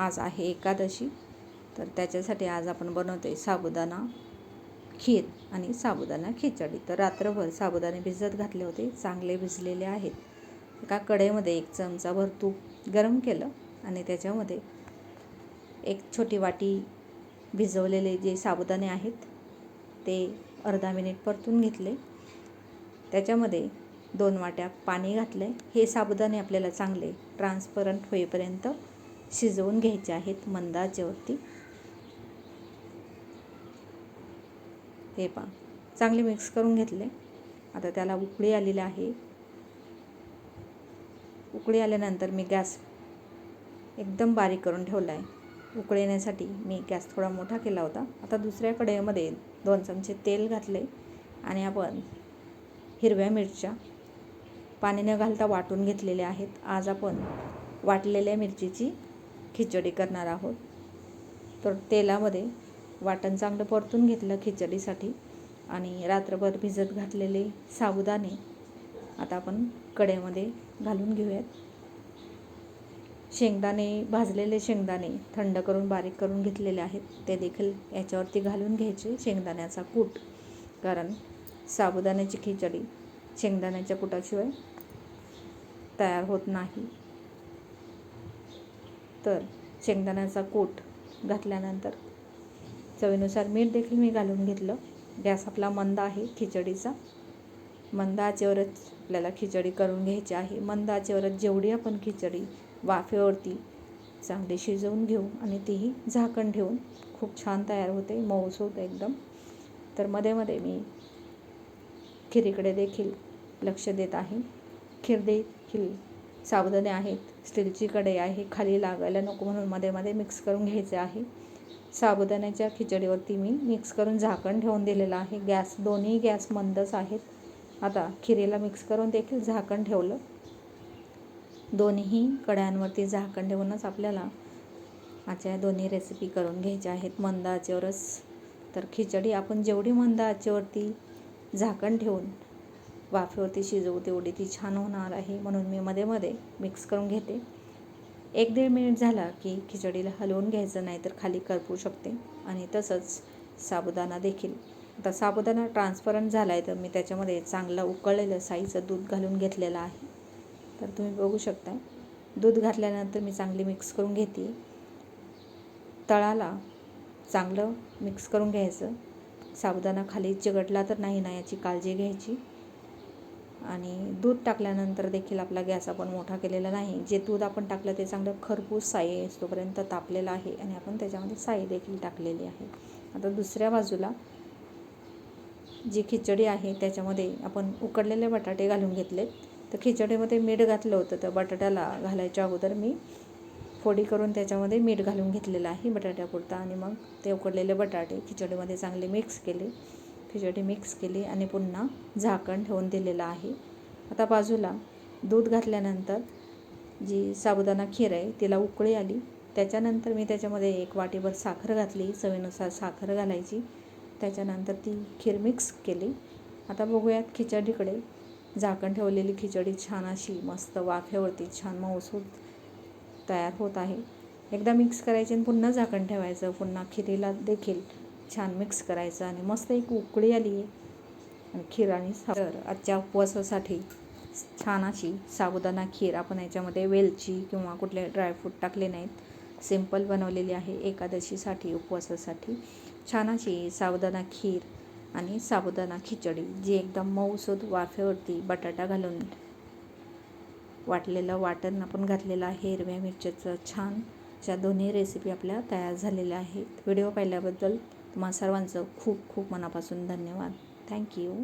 आज आहे एकादशी. तर त्याच्यासाठी आज आपण बनवतो आहे साबुदाणा खीर आणि साबुदाणा खिचडी. तर रात्रभर साबुदाणे भिजत घातले होते चांगले भिजलेले आहेत. एका कढईमध्ये एक चमचाभर तूप गरम केलं आणि त्याच्यामध्ये एक छोटी वाटी भिजवलेले जे साबुदाणे आहेत ते अर्धा मिनिट परतून घेतले. त्याच्यामध्ये दोन वाट्या पाणी घातले हे साबुदाणे आपल्याला चांगले ट्रान्सपरंट होईपर्यंत शिजवून घ्यायचे आहेत मंद आचेवरती हे पहा चांगले मिक्स करून घेतले. आता त्याला उकळी आलेली आहे. उकळी आल्यानंतर मी गॅस एकदम बारीक करून ठेवला आहे उकळी येण्यासाठी मी गॅस थोडा मोठा केला होता. आता दुसऱ्या कढईमध्ये दोन चमचे तेल घातले आणि आपण हिरव्या मिरच्या पाणी न घालता वाटून घेतलेल्या आहेत. आज आपण वाटलेल्या मिरचीची खिचडी करणार आहोत. तर तेलामध्ये वाटण चांगलं परतून घेतलं खिचडीसाठी आणि रात्रभर भिजत घातलेले साबुदाणे आता आपण कडेमध्ये घालून घेऊयात. शेंगदाणे भाजलेले शेंगदाणे थंड करून बारीक करून घेतलेले आहेत. ते देखील याच्यावरती घालून घ्यायचे शेंगदाण्याचा कूट. कारण साबुदाण्याची खिचडी शेंगदाण्याच्या कुटाशिवाय तयार होत नाही. तर शेंगदाण्याचा कूट घातल्यानंतर चवीनुसार मीठ देखील मी घालून घेतलं. गॅस आपला मंद आहे खिचडीचा. मंद आचेवरच आपल्याला खिचडी करून घ्यायची आहे. मंद आचेवरच जेवढी आपण खिचडी वाफेवरती चांगली शिजवून घेऊ आणि तीही झाकण ठेवून खूप छान तयार होते मऊस होतं एकदम. तर मध्ये मध्ये मी खिरीकडे देखील लक्ष देत आहे. खीर देखील साबुदाणे आहेत स्टीलची कढई आहे खाली लागायला नको म्हणून मध्ये मध्ये मिक्स करून घ्यायचे आहे. साबुदाण्याच्या खिचडीवरती मी मिक्स करून झाकण ठेवून दिलेलं आहे. गॅस दोन्ही गॅस मंदच आहेत. आता खिरीला मिक्स करून देखील झाकण ठेवलं. दोन्ही कड्यांवरती झाकण ठेवूनच आपल्याला आजच्या दोन्ही रेसिपी करून घ्यायच्या आहेत. मंद आचेवरच. तर खिचडी आपण जेवढी मंद आचेवरती झाकण ठेवून वाफेवरती शिजवू तेवढी ती छान होणार आहे म्हणून मी मध्ये मध्ये मिक्स करून घेते. एक दीड मिनिट झाला की खिचडीला हलवून घ्यायचं नाही तर खाली करपू शकते. आणि तसंच साबुदाणा देखील. आता साबुदाणा ट्रान्सपरंट झाला आहे तर मी त्याच्यामध्ये चांगलं उकळलेलं साईचं दूध घालून घेतलेलं आहे. तर तुम्ही बघू शकता दूध घातल्यानंतर मी चांगली मिक्स करून घेते. तळाला चांगलं मिक्स करून घ्यायचं. साबुदाणा खाली चिकटला तर नाही ना याची काळजी घ्यायची. आणि दूध टाकल्यानंतर देखील आपला गॅस आपण मोठा केलेला नाही. जे दूध आपण टाकलं ते चांगलं खरपूस साई तोपर्यंत तापलेलं आहे आणि आपण त्याच्यामध्ये साई देखील टाकलेली आहे. आता दुसऱ्या बाजूला जी खिचडी आहे त्याच्यामध्ये आपण उकडलेले बटाटे घालून घेतलेत. तर खिचडीमध्ये मीठ घातलं होतं तर बटाट्याला घालायच्या अगोदर मी फोडी करून त्याच्यामध्ये मीठ घालून घेतलेलं आहे बटाट्यापुरता आणि मग ते उकडलेले बटाटे खिचडीमध्ये चांगले मिक्स केले. खिचडी मिक्स केली आणि पुन्हा झाकण ठेवून दिलेलं आहे. आता बाजूला दूध घातल्यानंतर जी साबुदाणा खीर आहे तिला उकळी आली. त्याच्यानंतर मी त्याच्यामध्ये एक वाटीभर साखर घातली. चवीनुसार साखर घालायची. त्याच्यानंतर ती खीर मिक्स केली. आता बघूयात खिचडीकडे. झाकण ठेवलेली खिचडी छान अशी मस्त वाफेवरती छान मऊसूत तयार होत आहे. एकदा मिक्स करायची आणि पुन्हा झाकण ठेवायचं. पुन्हा खिरीला देखील छान मिक्स करायचं आणि मस्त एक उकळी आली आहे आणि खीर आणि तर आजच्या उपवासासाठी छान अशी साबुदाणा खीर आपण याच्यामध्ये वेलची किंवा कुठले ड्रायफ्रूट टाकले नाहीत. सिंपल बनवलेली आहे एकादशीसाठी उपवासासाठी. छान अशी साबुदाणा खीर आणि साबुदाणा खिचडी जी एकदम मऊसूद वाफेवरती बटाटा घालून वाटलेलं वाटण आपण घातलेलं आहे. हिरव्या मिरच्याचं छान अशा दोन्ही रेसिपी आपल्या तयार झालेल्या आहेत. व्हिडिओ पाहिल्याबद्दल तुम्हा सर्वांचं खूप खूप मनापासून धन्यवाद. थँक्यू